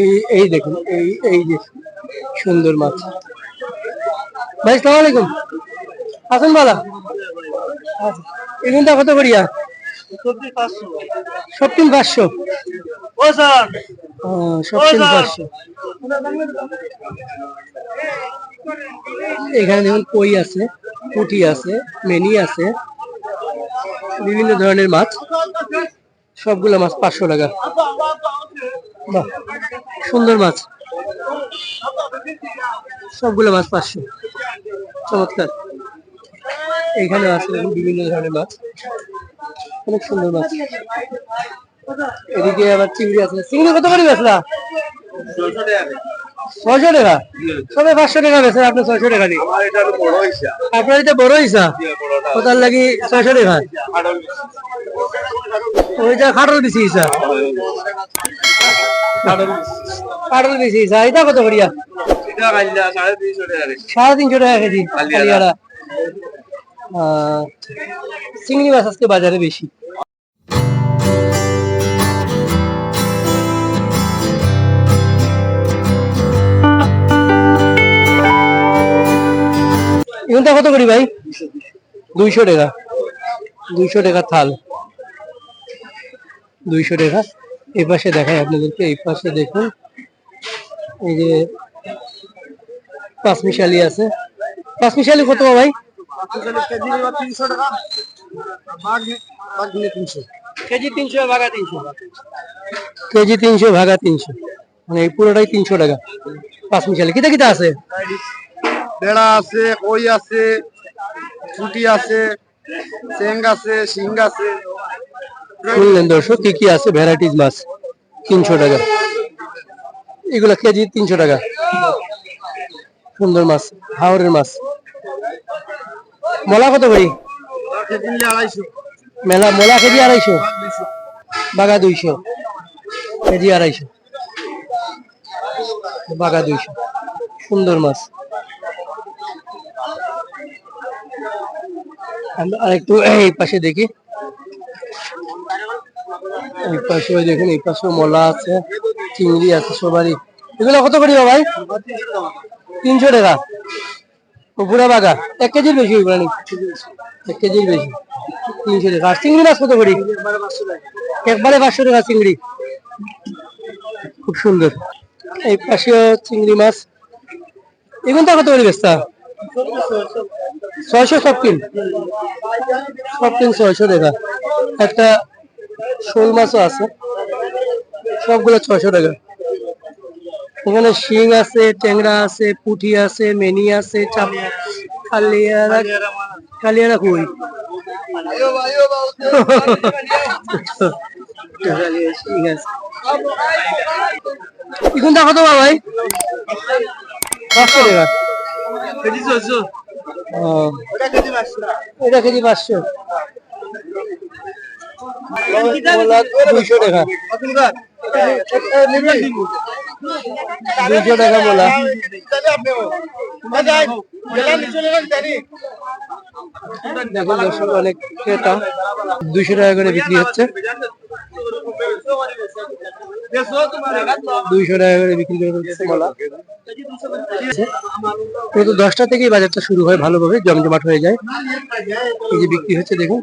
এই এই দেখুন এই এই যে সুন্দর মাছ। ভাই সালাম আলাইকুম। আসুন বালা। এগুনটা কত করিয়া। সবটিন পাঁচশো। স্যার। পাঁচশো। এখানে দেখুন কই আছে পুঁটি আছে মেনি আছে বিভিন্ন ধরনের মাছ। সবগুলো মাছ পাঁচশো টাকা। বাহ, সুন্দর মাছ। সবগুলো মাছ পাঁচশো। চমৎকার। এইখানে আছে বিভিন্ন ধরনের মাছ। অনেক সুন্দর মাছ। এদিকে আবার চিংড়ি আছে। চিংড়ি কত করে বেচলা? ছয়শো টাকা? সবাই পাঁচশো টাকা বেচেন আপনি ছয়শো টাকা হিসাব আপনার এটা বড় হিসা? কোথার লাগি ছয়শো টাকা? ওইটা খাটল বেশি হিসা। খাটল বেশি হিসা। এটা কত করিয়া? সাড়ে তিনশো টাকা কেজি। চিংড়ি মাছ আজকে বাজারে বেশি। এগুনটা কত করি ভাই? দুইশো টাকা। দুইশো টাকা থাল। দুইশো টাকা। এই পাশে দেখাই আপনাদেরকে, এই পাশে দেখুন। এই যে পাঁচমিশালি আছে। পাঁচমিশালি কত ভাই? কেজি তিনশো ভাগা তিনশো। কেজি তিনশো, ভাগা তিনশো। মানে এই পুরোটাই তিনশো টাকা। পাঁচমিশালি। কিতা কিতা আছে? বেড়া আছে, কই আছে ছুটি আছে চেং আছে, শিং আছে। শুনলেন দর্শক, কি কি আছে? ভ্যারাইটিস মাছ, তিনশো টাকা। এগুলা কেজি তিনশো টাকা। সুন্দর মাছ হাওড়ের মাছ। মলা কত ভাই? মেলা, মলা কেজি আড়াইশো। বাগা দুইশো। কেজি আড়াইশো। বাগা দুইশো। সুন্দর মাছ। আরেকটু, এই পাশে দেখি। এই পাশে দেখুন, এই পাশে মলা আছে, চিংড়ি আছে সবারই। এগুলো কত করি ভাই? তিনশো টাকা। পুরা বাগা এক কেজির বেশি ওইগুলো? এক কেজির বেশি, তিনশো টাকা। আর চিংড়ি মাছ কত করি? একবারে পাঁচশো টাকা চিংড়ি। খুব সুন্দর। এই পাশেও চিংড়ি মাছ। এগুনটা কত করে বেচতা? ছয়শো সব কিন সব কিন ছয়শো টাকা একটা শোল মাছও আছে। সবগুলো ছয়শো টাকা এখানে শিং আছে, ট্যাংরা আছে, পুঁটি আছে, মেনি আছে কালিয়ারা কালিয়ারা কই। কালিয়া শিং আছে এখানটা কত বা ভাই পাঁচশো টাকা কেজি এটা কেজি পাঁচশো। দুইশো টাকা। দুইশো টাকা বলা। দেখুন দর্শক অনেক ক্রেতা। দুইশো টাকা করে বিক্রি হচ্ছে। দুইশো টাকা করে বিক্রি করে হচ্ছে দশটা থেকেই বাজারটা শুরু হয় ভালোভাবে জমজমাট হয়ে যায়। এই যে বিক্রি হচ্ছে দেখুন।